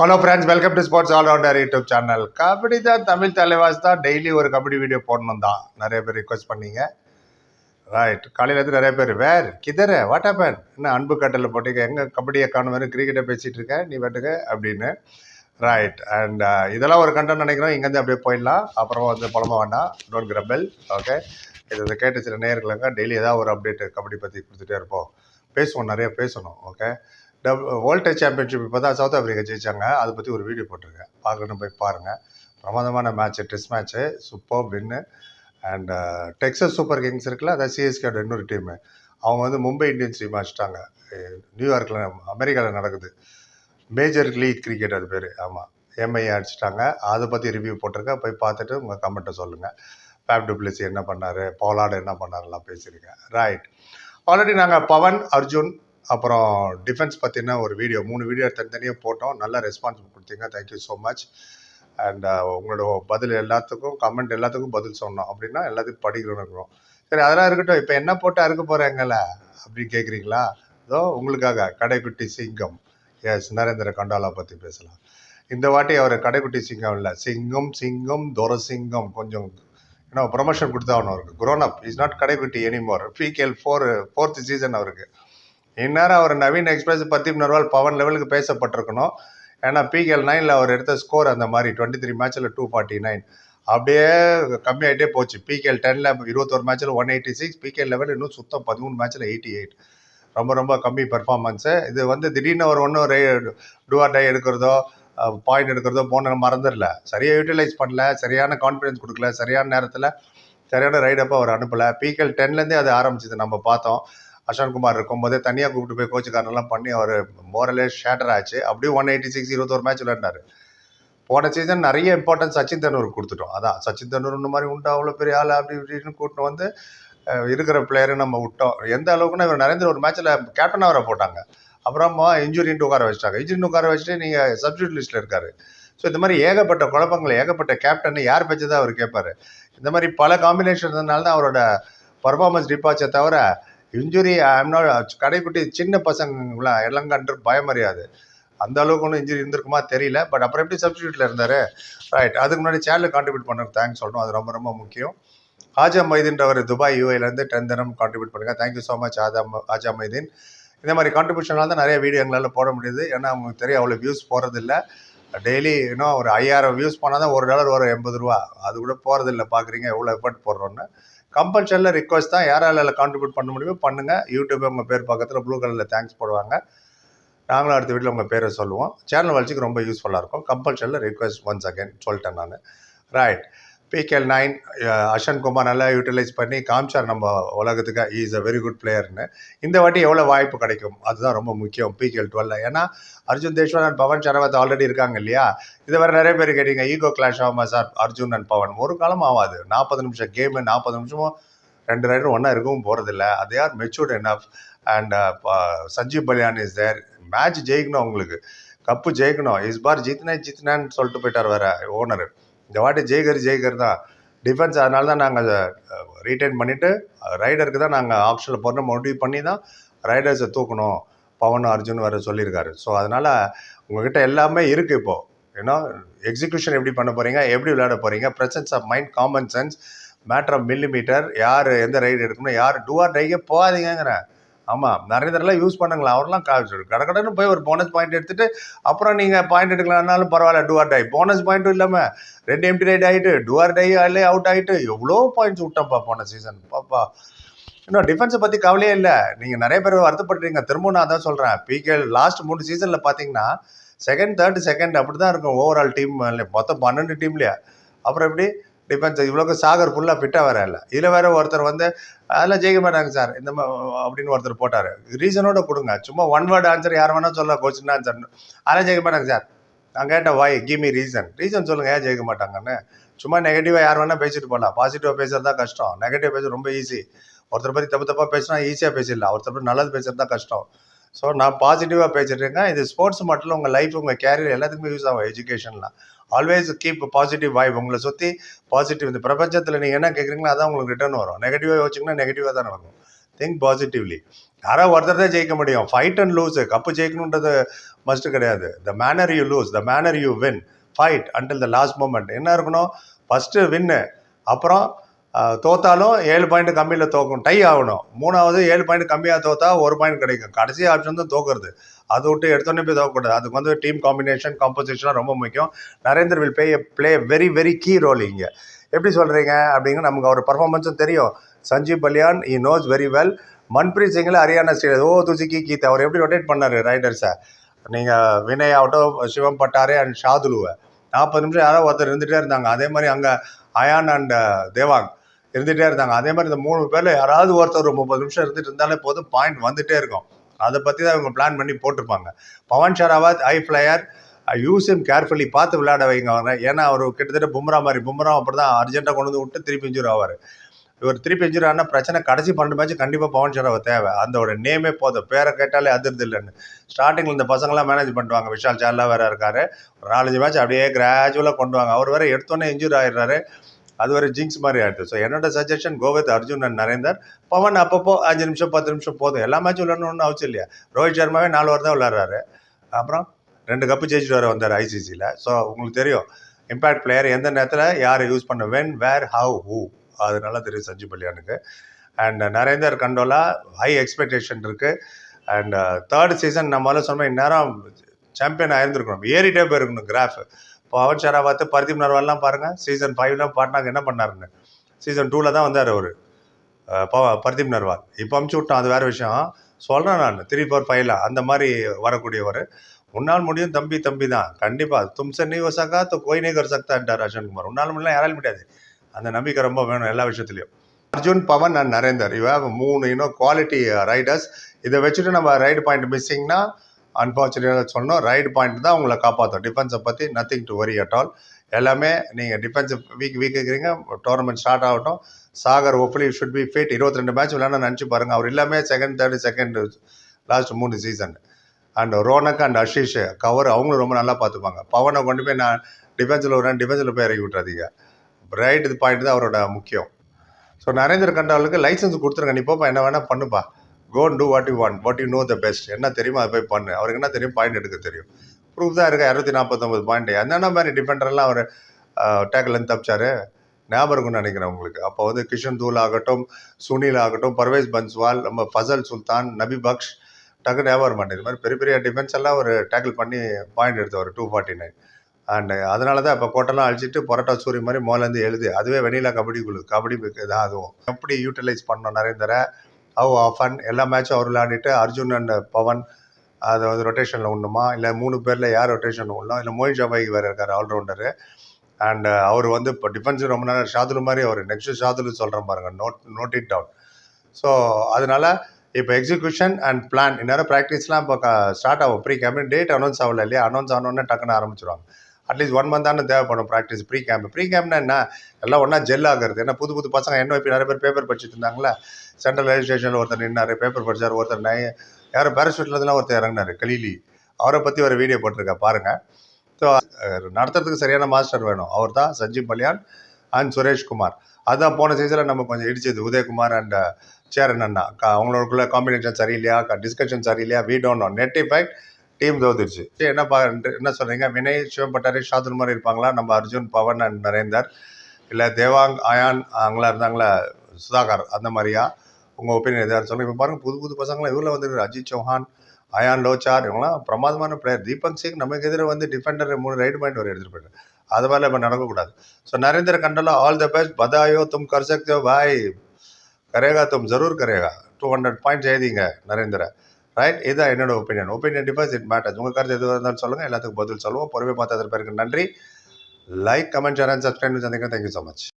Hello friends welcome to sports all rounder YouTube channel kabaddi தான் தமிழ் தலைவாஸ் தான் daily ஒரு kabaddi video போடணும் தான். நிறைய பேர் ரிக்வஸ்ட் பண்ணீங்க. ரைட் காலையிலேருந்து நிறைய பேர் வேர் கிதற வாட் ஹேப்பன் என்ன அன்பு கட்டலில் போட்டீங்க? எங்கே கபடியை காணும் வேறு கிரிக்கெட்டை பேசிகிட்டு இருக்கேன் நீ வேட்டுக்க அப்படின்னு. ரைட் அண்ட் uh, இதெல்லாம் ஒரு கண்டம் நினைக்கிறோம். இங்கேருந்து அப்படியே போயிடலாம். அப்புறமா வந்து புலம்ப வேண்டாம். டோன்ட் கிரபல் ஓகே இது இதை கேட்டு சில நேர்களுங்க டெய்லி ஏதாவது ஒரு அப்டேட் கபடி பற்றி கொடுத்துட்டே இருப்போம். பேசுவோம் நிறைய பேசணும். ஓகே டப் வேர்ல்டு சாம்பியன்ஷிப் இப்போ தான் சவுத் ஆஃப்ரிக்கா ஜெயிச்சாங்க. அதை பற்றி ஒரு வீடியோ போட்டிருக்கேன். பார்க்கணும் போய் பாருங்கள் பிரமாதமான match test match super win and Texas super kings இருக்குல்ல அதான் சிஎஸ்கேட இன்னொரு டீமு அவங்க வந்து மும்பை இந்தியன்ஸ் டீம் அடிச்சிட்டாங்க. நியூயார்க்கில் அமெரிக்காவில் நடக்குது. மேஜர் லீக் கிரிக்கெட் அது பேர். ஆமாம் எம்ஐ அடிச்சிட்டாங்க. அதை பற்றி ரிவ்யூ போட்டிருக்கேன். போய் பார்த்துட்டு உங்கள் கமெண்ட்டை சொல்லுங்கள் ஃபேப் டுப்ளிசி என்ன பண்ணார்? போலாடு என்ன பண்ணாருலாம் பேசியிருக்கேன். ரைட் ஆல்ரெடி நாங்கள் பவன் அர்ஜுன் அப்புறம் டிஃபென்ஸ் பற்றின ஒரு வீடியோ மூணு வீடியோ தனித்தனியாக போட்டோம். நல்ல ரெஸ்பான்ஸ் கொடுத்தீங்க. தேங்க்யூ ஸோ மச் அண்ட் உங்களோட பதில் எல்லாத்துக்கும் கமெண்ட் எல்லாத்துக்கும் பதில் சொன்னோம். அப்படின்னா எல்லாத்துக்கும் படிக்கணும்னு இருக்கிறோம். சரி அதெல்லாம் இருக்கட்டும். இப்போ என்ன போட்டு அறுக்க போகிறேங்கள அப்படின்னு கேட்குறீங்களா அதோ உங்களுக்காக கடைக்குட்டி சிங்கம். எஸ் நரேந்திர கண்டாலா பற்றி பேசலாம். இந்த வாட்டி அவர் கடைக்குட்டி சிங்கம் இல்லை. சிங்கம் சிங்கம் துரசிங்கம் கொஞ்சம் ஏன்னா ப்ரொமோஷன் கொடுத்தாகணும் அவருக்கு grown up is not Kadaikutty anymore PKL four fourth season அவருக்கு. இந்நேரம் அவர் நவீன் எக்ஸ்பிரஸ் பத்தீப் நர்வால் பவன் லெவலுக்கு பேசப்பட்டிருக்கணும். ஏன்னா பிகேஎல் நைனில் அவர் எடுத்த ஸ்கோர் அந்த மாதிரி டுவெண்ட்டி த்ரீ மேட்ச்சில் டூ ஃபார்ட்டி நைன் அப்படியே கம்மியாகிட்டே போச்சு. பிகேஎல் டெனில் இருபத்தோரு மேட்ச்சில் one eighty six PKL level இன்னும் சுத்தம் பதிமூணு மேட்ச்சில் எயிட்டி எயிட் ரொம்ப ரொம்ப கம்மி பெர்ஃபார்மன்ஸு இது வந்து திடீர்னு ஒரு ஒன்றும் ரே டூஆர் டை எடுக்கிறதோ பாயிண்ட் எடுக்கிறதோ போன மறந்துடல. சரியாக யூட்டிலைஸ் பண்ணல சரியான கான்ஃபிடன்ஸ் கொடுக்கல சரியான நேரத்தில் சரியான ரைடப்போ அவர் அனுப்பலை. பிகேஎல் டென்லேருந்தே அது ஆரம்பிச்சது நம்ம பார்த்தோம். அஷான்குமார் இருக்கும்போதே தனியாக கூப்பிட்டு போய் கோச்சுக்காரனெல்லாம் பண்ணி அவர் மோரலே ஷேட்டர் ஆச்சு. அப்படியே ஒன் எயிட்டி சிக்ஸ் இருபத்தோரு மேட்ச் விளையாண்டார் போன சீசன் நிறைய இம்பார்ட்டன்ஸ் சச்சின் தன்னூர் கொடுத்துட்டோம். அதான் சச்சின் தண்டூர் இந்த மாதிரி உண்டு அவ்வளோ பெரிய ஆள் அப்படி இப்படின்னு கூட்டிட்டு வந்து இருக்கிற பிளேயரை நம்ம விட்டோம். எந்த அளவுக்குன்னா இவர் நரேந்திர ஒரு மேட்ச்சில் கேப்டன் அவரை போட்டாங்க. அப்புறமா இன்ஜுரின்ட்டு உட்கார வச்சிட்டாங்க. இன்ஜுரின் உட்கார வச்சுட்டு நீங்கள் சப்ஸ்டியூட் லிஸ்ட்டில் இருக்கார். ஸோ இந்த மாதிரி ஏகப்பட்ட குழப்பங்கள் ஏகப்பட்ட கேப்டன் யார் பேச்சு தான் அவர் கேட்பார். இந்த மாதிரி பல காம்பினேஷன் இருந்ததுனால தான் அவரோட பர்ஃபார்மன்ஸ் டிப்பாச்சே தவிர இன்ஜுரி கடைக்குட்டி சின்ன பசங்களாம் இளங்கன்று பயமறியாது. அந்த அளவுக்கு ஒன்றும் இன்ஜுரி இருந்திருக்குமா தெரியல. பட் அப்புறம் எப்படி சப்ஸ்டியூட்டில் இருந்தார்? ரைட் அதுக்கு முன்னாடி சேனலில் கான்ட்ரிபியூட் பண்ண தேங்க்ஸ் சொல்லணும். அது ரொம்ப ரொம்ப முக்கியம். ஆஜா மைதீன்றவர் துபாய் யூஏலேருந்து டென் தினம் கான்ட்ரிபியூட் பண்ணுங்க. Thank you so much Aaja Aaja Maideen இந்த மாதிரி கான்ட்ரிபியூஷனால் தான் நிறைய வீடியோ எங்களால் போட முடியுது. ஏன்னா அவங்களுக்கு தெரியும் அவ்வளோ வியூஸ் போகிறதில்ல டெய்லி இன்னும் ஒரு ஐயாயிரம் வியூஸ் போனால் தான் ஒரு டாலர் வரும் எண்பது ரூபா. அது கூட போகிறதில்ல பார்க்குறீங்க எவ்வளோ எஃபர்ட் போடுறோன்னு கம்பல்ஷனில் ரிக்வஸ்ட் தான் யாரால கான்ட்ரிபியூட் பண்ண முடியுமோ பண்ணுங்கள் யூடியூப் உங்கள் பேர் பக்கத்தில் ப்ளூ கலரில் தேங்க்ஸ் போடுவாங்க. நாங்களும் அடுத்த வீட்டில் உங்கள் பேரை சொல்லுவோம். சேனல் வளர்ச்சிக்கு ரொம்ப யூஸ்ஃபுல்லாக இருக்கும். கம்பல்ஷனில் ரிக்வஸ்ட் ஒன்ஸ் அகேன் சொல்லிட்டேன் நான். Right PKL nine Ashan Kumar நல்லா யூட்டிலைஸ் பண்ணி காமிச்சார் நம்ம உலகத்துக்கு. இஸ் அ வெரி குட் பிளேயர்னு இந்த வாட்டி எவ்வளோ வாய்ப்பு கிடைக்கும்? அதுதான் ரொம்ப முக்கியம் பிகேஎல் டுவெல்ல ஏன்னா அர்ஜுன் தேஷ்வன் அண்ட் பவன் சரவத் ஆல்ரெடி இருக்காங்க இல்லையா? இதை வேறு நிறைய பேர் கேட்டீங்க ஈகோ கிளாஷ் ஆகுமா சார் அர்ஜுன் அண்ட் பவன். ஒரு காலம் ஆகாது. நாற்பது நிமிஷம் கேமு நாற்பது நிமிஷமும் ரெண்டு ரைடரும் ஒன்றா இருக்கவும் போகிறதில்ல அது யார் matured enough and Sanjeev Baliyan is there match ஜெயிக்கணும் அவங்களுக்கு. கப்பு ஜெயிக்கணும். இஸ் பார் ஜித்னே ஜீத்னான்னு சொல்லிட்டு போயிட்டார் வேற ஓனர் இந்த வாட்டி ஜெய்கர் ஜெய்கர் தான். டிஃபென்ஸ் அதனால தான் நாங்கள் ரீட்டைன் பண்ணிவிட்டு ரைடருக்கு தான் நாங்கள் ஆப்ஷனில் போடணும். முடிவு பண்ணி தான் ரைடர்ஸை தூக்கணும். பவன் அர்ஜுன் வேறு சொல்லியிருக்காரு. ஸோ அதனால் உங்ககிட்ட எல்லாமே இருக்குது இப்போது ஏன்னா எக்ஸிக்யூஷன் எப்படி பண்ண போகிறீங்க எப்படி விளையாட போகிறீங்க presence of mind common sense matter of millimetre யார் எந்த ரைடு எடுக்கணும் யார் டூஆர் டைக்கே போகாதீங்கிறேன் ஆமாம் நிறைய யூஸ் பண்ணுங்களா அவரெல்லாம் கடனு போய் ஒரு போனஸ் பாயிண்ட் எடுத்துகிட்டு அப்புறம் நீங்கள் பாயிண்ட் எடுக்கலாம்னாலும் பரவாயில்ல டூஆர் டை போனஸ் பாயிண்ட்டும் இல்லாமல் ரெண்டு எம்டி ரைட் ஆகிட்டு டூஆர் டை அல்லே அவுட் ஆகிட்டு எவ்வளோ பாயிண்ட்ஸ் விட்டப்பா போன சீசன் பாப்பா. இன்னும் டிஃபென்ஸை பற்றி கவலையே இல்லை. நீங்கள் நிறைய பேர் வருத்தப்படுறீங்க திரும்ப நான் தான் சொல்கிறேன் பிகே லாஸ்ட் மூணு சீசனில் பார்த்தீங்கன்னா செகண்ட் தேர்ட் செகண்ட் அப்படி தான் இருக்கும் ஓவரால் டீம் மொத்தம் பன்னெண்டு டீம்லையே அப்புறம் எப்படி? டிஃபென்ஸ் இவ்வளோக்கு சாகர் ஃபுல்லாக ஃபிட்டாக வேற இல்லை. இதில் வேறு ஒருத்தர் வந்து அதெல்லாம் ஜெயிக்க மாட்டாங்க சார் இந்த அப்படின்னு ஒருத்தர் போட்டார். ரீசனோட கொடுங்க. சும்மா ஒன் வேர்டு ஆன்சர் யார் வேணால் சொல்ல கொஸ்டின் ஆன்சர் அதெல்லாம் ஜெயிக்க மாட்டாங்க சார் நான் கேட்டேன் why give me reason reason சொல்லுங்கள் ஏன் ஜெயிக்க மாட்டாங்கன்னு. சும்மா நெகட்டிவாக யார் வேணால் பேசிட்டு போகலாம் பாசிட்டிவாக பேசுகிறது தான் கஷ்டம். நெகட்டிவ் பேசுறது ரொம்ப ஈஸி ஒருத்தர் பற்றி தப்பு தப்பாக பேசினா ஈஸியாக பேசிடலாம். ஒருத்தர் பற்றி நல்லது பேசுகிறது தான் கஷ்டம். ஸோ நான் பாசிட்டிவாக பேசிகிட்டு இருக்கேன். இது ஸ்போர்ட்ஸ் மட்டும் உங்கள் லைஃப் உங்கள் கேரியர் எல்லாத்துக்குமே யூஸ் ஆகும் எஜுகேஷன்லாம் ஆல்வேஸ் கீப் பாசிட்டிவ் வைப் உங்களை சுற்றி பாசிட்டிவ் இந்த பிரபஞ்சத்தில் நீங்கள் என்ன கேட்குறீங்களோ அதான் உங்களுக்கு ரிட்டர்ன் வரும். நெகட்டிவாக யோசிச்சிங்கன்னா நெகட்டிவாக தான் நடக்கும். திங்க் பாசிட்டிவ்லி யாராவது ஒருத்தர் தான் ஜெயிக்க முடியும். ஃபைட் அண்ட் லூஸ் கப்பு ஜெயிக்கணுன்றது மஸ்ட்டு கிடையாது. The manner you lose the manner you win fight until the last moment என்ன இருக்கணும்? ஃபஸ்ட்டு வின்னு அப்புறம் தோத்தாலும் ஏழு பாயிண்ட் கம்மியில் தோக்கும் டை ஆகணும். மூணாவது ஏழு பாயிண்ட் கம்மியாக தோத்தா ஒரு பாயிண்ட் கிடைக்கும். கடைசி ஆப்ஷன் தான் தோக்குறது. அதை விட்டு எடுத்தோடனே போய் தோக்கக்கூடாது. அதுக்கு வந்து டீம் காம்பினேஷன் காம்போசிஷன்லாம் ரொம்ப முக்கியம். Narender will pay play very very key role இங்கே. எப்படி சொல்கிறீங்க அப்படிங்க நமக்கு அவர் பர்ஃபார்மன்ஸும் தெரியும். Sanjeev Baliyan he knows very well Manpreet single Haryana state ஓ துசிக்கி கீத். அவர் எப்படி ரொட்டேட் பண்ணார் ரைடர்ஸை? நீங்கள் வினய் ஆகட்டும் சிவம் பட்டாரே அண்ட் ஷாதுலுவை. நாற்பது நிமிஷம் யாரோ ஒருத்தர் இருந்துகிட்டே இருந்தாங்க. அதே மாதிரி அங்கே அயான் அண்ட் தேவாங். இருந்துகிட்டே இருந்தாங்க அதே மாதிரி இந்த மூணு பேரில் யாராவது ஒருத்தர் ஒரு முப்பது நிமிஷம் இருந்துட்டு இருந்தாலே போதும். பாயிண்ட் வந்துட்டே இருக்கும். அதை பற்றி தான் இவங்க பிளான் பண்ணி போட்டிருப்பாங்க. Pawan Sehrawat high flyer use him carefully பார்த்து விளையாட வைங்க அவங்க ஏன்னா அவர் கிட்டத்தட்ட பும்ரா மாதிரி. பும்ரா அப்படி தான் அர்ஜென்ட்டாக கொண்டு வந்து விட்டு திருப்பி இன்ஜூர் ஆவார். இவர் திருப்பி இன்ஜூர் ஆனால் பிரச்சனை கடைசி பன்னெண்டு மேட்ச் கண்டிப்பாக பவன் ஷராவை தேவை. அதோட நேமே போதும். பேரை கேட்டாலே அதிர்து இல்லைன்னு. ஸ்டார்டிங்கில் இந்த பசங்களாம் மேனேஜ் பண்ணுவாங்க விஷால் சார்லாம் வேறு இருக்காரு. ஒரு நாலஞ்சு மேட்ச் அப்படியே கிராஜுவலாக கொண்டு வாங்க. அவர் வேறு எடுத்தோன்னே இன்ஜூர் ஆயிடுறாரு. அது ஒரு ஜிங்ஸ் மாதிரி ஆயிடுது. ஸோ என்னோட சஜஷன் கோவித் அர்ஜுன் அண்ட் நரேந்தர் பவன் அப்பப்போ அஞ்சு நிமிஷம் பத்து நிமிஷம் போதும். எல்லா மேட்சும் விளையாடணும்னு அவசியம் இல்லையா? ரோஹித் சர்மாவே நாலு ஓவர் தான் விளையாடுறாரு. அப்புறம் ரெண்டு கப்பு ஜெயிச்சுட்டு வர வந்தார் ஐசிசியில் ஸோ உங்களுக்கு தெரியும் இம்பேக்ட் பிளேயர் எந்த நேரத்தில் யாரை யூஸ் பண்ண வென் வேர் ஹவ் ஹூ அதனால தெரியும் Sanju பல்யானுக்கு and Narender Kandola high expectation இருக்குது அண்ட் தேர்ட் சீசன் நம்மளால சொன்ன இந்நேரம் சாம்பியன் ஆயிருந்திருக்கணும். ஏறிட்டே போயிருக்கணும் கிராஃப் பவன் ஷராபாத்து பர்தீப் நர்வால்லாம் பாருங்கள் சீசன் ஃபைவ்லாம் பாட்னாக்கு என்ன பண்ணாருங்க? சீசன் டூவில் தான் வந்தார் அவர். பவ பர்தீப் நர்வால் இப்போ அமுச்சு விட்டான் அது வேறு விஷயம். சொல்கிறேன் நான் த்ரீ ஃபோர் ஃபைவ்ல அந்த மாதிரி வரக்கூடியவர். உன்னால் முடியும் தம்பி தம்பி தான். கண்டிப்பாக தும்சன் நீ வசக்கா தோ கோய் நீ கர் சக்தான்ட்டார் உன்னால் முடியல யாராலும் முடியாது. அந்த நம்பிக்கை ரொம்ப வேணும் எல்லா விஷயத்துலையும். அர்ஜுன் பவன் அண்ட் நரேந்தர். இவ மூணு இன்னும் குவாலிட்டி ரைடர்ஸ் இதை வச்சுட்டு நம்ம ரைடு பாயிண்ட் மிஸ்ஸிங்னா அன்ஃபார்ச்சுனேட்டாக சொன்னோம் ரைடு பாயிண்ட் தான் உங்களை காப்பாற்றும் டிஃபென்ஸை பற்றி nothing to worry at all எல்லாமே நீங்கள் டிஃபென்ஸ் வீக் வீக் இருக்கிறீங்க டோர்னமெண்ட் ஸ்டார்ட் ஆகட்டும். Sagar hopefully should be fit இருபத்தி ரெண்டு மேட்ச் விளையாட நினச்சி பாருங்கள் அவர் எல்லாமே செகண்ட் தேர்டு செகண்ட் லாஸ்ட் மூணு season and Ronak and Ashish cover அவங்களும் ரொம்ப நல்லா பார்த்துப்பாங்க. பவனை கொண்டு போய் நான் டிஃபென்ஸில் வரேன் டிஃபென்ஸில் போய் இறக்கி விட்றதீங்க ரைட் இது பாயிண்ட் தான் அவரோட முக்கியம். ஸோ நரேந்திர கண்டாலுக்கு லைசன்ஸ் கொடுத்துருங்க. நீ போப்பா என்ன வேணால் பண்ணுப்பா. Go do what you want what you know the best என்ன தெரியுமோ? அதை போய் பண்ணு. அவருக்கு என்ன தெரியும்? பாயிண்ட் எடுக்க தெரியும். ப்ரூஃப் தான் இருக்கா? இரநூத்தி நாற்பத்தொம்பது பாயிண்ட் என்னென்ன மாதிரி டிஃபெண்டர்லாம் அவர் டேக்கில் தப்பிச்சார். ஞாபகம் இருக்கும்னு நினைக்கிறேன் உங்களுக்கு. அப்போ வந்து கிஷன் தூல் ஆகட்டும் சுனில் ஆகட்டும் பர்வேஸ் பன்ஸ்வால் நம்ம ஃபசல் சுல்தான் நபி பக்ஷ் டக்கு ஞாபகம் மாட்டேன் இது மாதிரி பெரிய பெரிய டிஃபென்ஸ் எல்லாம் ஒரு டேக்கிள் பண்ணி பாயிண்ட் எடுத்தவர் டூ ஃபார்ட்டி நைன் அண்ட் அதனால தான் இப்போ கோட்டெல்லாம் அழிச்சிட்டு பரோட்டா சூரி மாதிரி மோலேருந்து எழுது. அதுவே வெளியில் கபடி குழு. கபடி தான் அதுவும். எப்படி யூட்டிலைஸ் பண்ணோம் நரேந்திர? ஹவு ஆஃபன் எல்லா மேட்சும் அவர் விளையாடிட்டு அர்ஜுன் அண்ட் பவன் அதை வந்து ரொட்டேஷனில் உண்ணுமா இல்லை மூணு பேரில் யார் ரொட்டேஷன் உண்ணும் இல்லை மோயின் ஜபாய்க்கு வேறு இருக்கார்? ஆல்ரவுண்டரு அண்ட் அவர் வந்து இப்போ டிஃபென்ஸ் ரொம்ப நேரம் ஷாதுலு மாதிரி அவர் நெக்ஸ்ட் ஷாதுலு சொல்கிறேன் பாருங்கள் note note it down so அதனால இப்போ எக்ஸிக்யூஷன் அண்ட் பிளான் இந்நேரம் ப்ராக்டிஸ்லாம் இப்போ ஸ்டார்ட் ஆகும். ப்ரீ கேம்ப் டேட் அனௌன்ஸ் ஆகல இல்லையா? அனௌன்ஸ் ஆனோடனே டக்குன்னு ஆரம்பிச்சிருவாங்க. அட்லீஸ்ட் ஒன் மந்தானு தேவைப்படும் ப்ராக்டிஸ் ப்ரீ கேம்ப் ப்ரீ கேம்ப்னா என்ன? எல்லாம் ஒன்றா ஜெல் ஆகிறது. ஏன்னா புது புது பசங்க என்ன இப்போ நிறைய பேர் பேப்பர் படிச்சுட்டு இருந்தாங்களே சென்ட்ரல் ரயில்வே ஸ்டேஷனில் ஒருத்தர் நின்னார் பேப்பர் படிச்சார் ஒருத்தர் நய யாரும் பேராஷூட்லேருந்துலாம் ஒருத்தர் இறங்கினார் கலீலி. அவரை பற்றி ஒரு வீடியோ போட்டிருக்கா பாருங்கள் ஸோ நடத்துறதுக்கு சரியான மாஸ்டர் வேணும். அவர் தான் சஞ்சீவ் பல்யான் அண்ட் சுரேஷ்குமார் அதுதான் போன சீசனில் நம்ம கொஞ்சம் இடிச்சது. உதயகுமார் அண்ட் uh, சேரன் அண்ணா. க- அவங்களுக்குள்ள காம்பினேஷன் சரியில்லையா? டிஸ்கஷன் சரியில்லையா? We don't know net effect team தோத்துருச்சு. சரி, என்ன பா என்ன சொல்கிறீங்க வினய் சிவபட்டாரி ஷாதுல் மாதிரி இருப்பாங்களா? நம்ம அர்ஜுன் பவன் அண்ட் நரேந்தர் இல்லை தேவாங் அயான் அவங்களா இருந்தாங்களா? சுதாகர் அந்த மாதிரியா? உங்கள் ஒப்பீனியன் எதாவது சொல்லுங்கள் இப்போ பாருங்கள் புது புது பசங்களாம் இவரில் வந்து அஜித் சௌஹான் அயான் லோச்சார் இவங்களாம் பிரமாதமான பிளேயர் தீபக் சிங் நமக்கு எதிர வந்து டிஃபெண்டர் மூணு ரைடு பாயிண்ட் வரை எடுத்துகிட்டு போயிட்டார். அது மாதிரிலாம் இப்போ நடக்கக்கூடாது. So Narendra Kandola all the best பதாயோ தும் கர் சக்தோ பாய் கரேகா தும் ஜரூர் கரேகா. டூ ஹண்ட்ரட் பாயிண்ட் எழுதிங்க நரேந்திர. ரைட் இதான் என்னோட opinion opinion differs it matters உங்கள் கருத்து எதுவாக இருந்தாலும் சொல்லுங்கள் எல்லாத்துக்கும் பதில் சொல்லுவோம். பொறுமை பார்த்ததற்கு நன்றி. Like comment share and subscribe சந்திக்கிறேன். Thank you so much